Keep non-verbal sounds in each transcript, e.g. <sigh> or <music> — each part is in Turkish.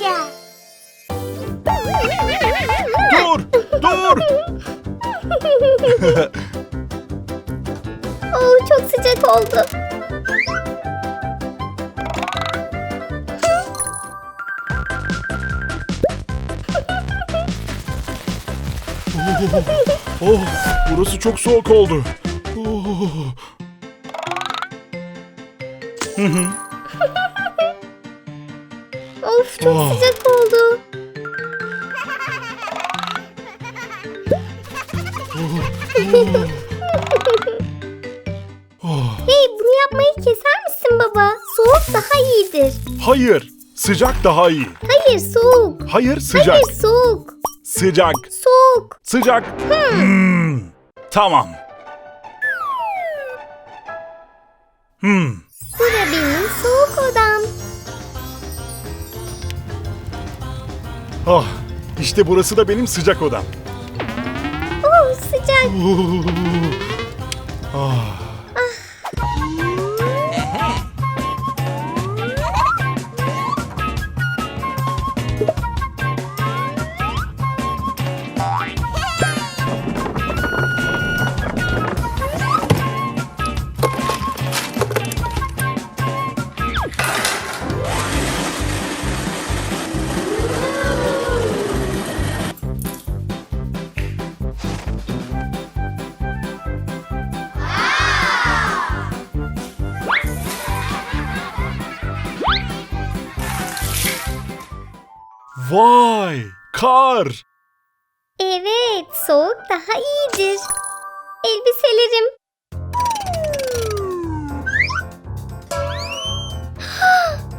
yapacağım. Dur! Dur! <laughs> Oo, çok sıcak oldu. <laughs> Oh, burası çok soğuk oldu. Oh. <laughs> Of çok Oh. sıcak oldu. Oh. <laughs> Hey bunu yapmayı keser misin baba? Soğuk daha iyidir. Hayır, sıcak daha iyi. Hayır soğuk. Hayır, sıcak. Hayır soğuk. Sıcak, Soğuk. sıcak. Hmm. Tamam. Hmm. Bura benim soğuk Ah, işte burası da benim sıcak odam. Oo sıcak. Ah. Vay, kar. Evet soğuk daha iyidir. Elbiselerim.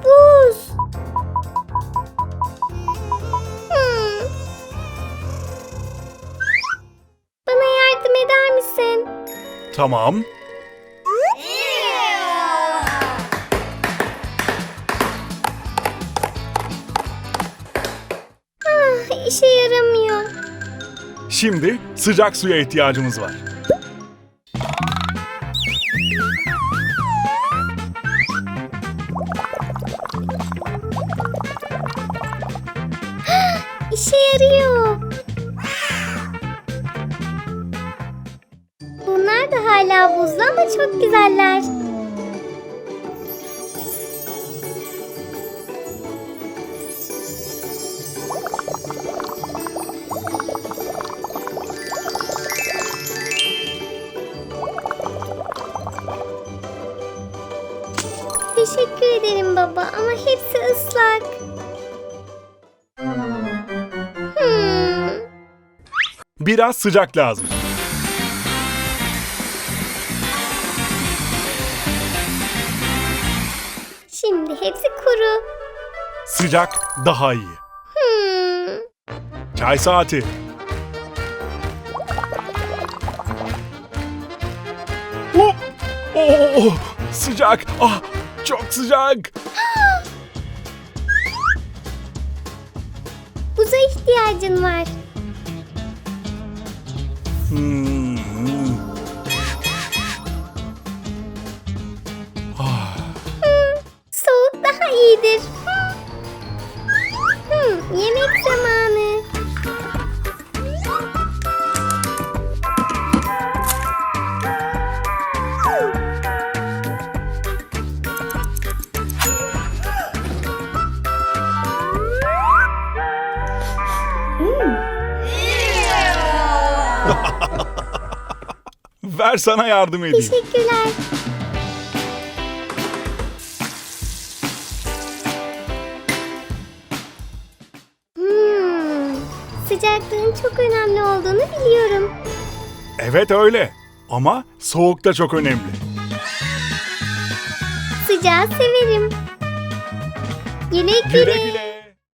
Buz. Hmm. Bana yardım eder misin? Tamam. Ah, işe yaramıyor. Şimdi sıcak suya ihtiyacımız var. <gasps> İşe yarıyor. Bunlar da hala buzlu ama çok güzeller. Teşekkür ederim baba ama hepsi ıslak. Hmm. Biraz sıcak lazım. Şimdi hepsi kuru. Sıcak daha iyi. Hmm. Çay saati. Oh, oh, sıcak. Ah, çok sıcak. <gasps> Buza ihtiyacın var. Hmm. Ah, <gasps> Soğuk daha iyidir. Hmm, yemek zamanı. Ver sana yardım edeyim. Teşekkürler. Hmm, sıcaklığın çok önemli olduğunu biliyorum. Evet öyle. Ama soğuk da çok önemli. Sıcağı severim. Güle güle. Güle güle.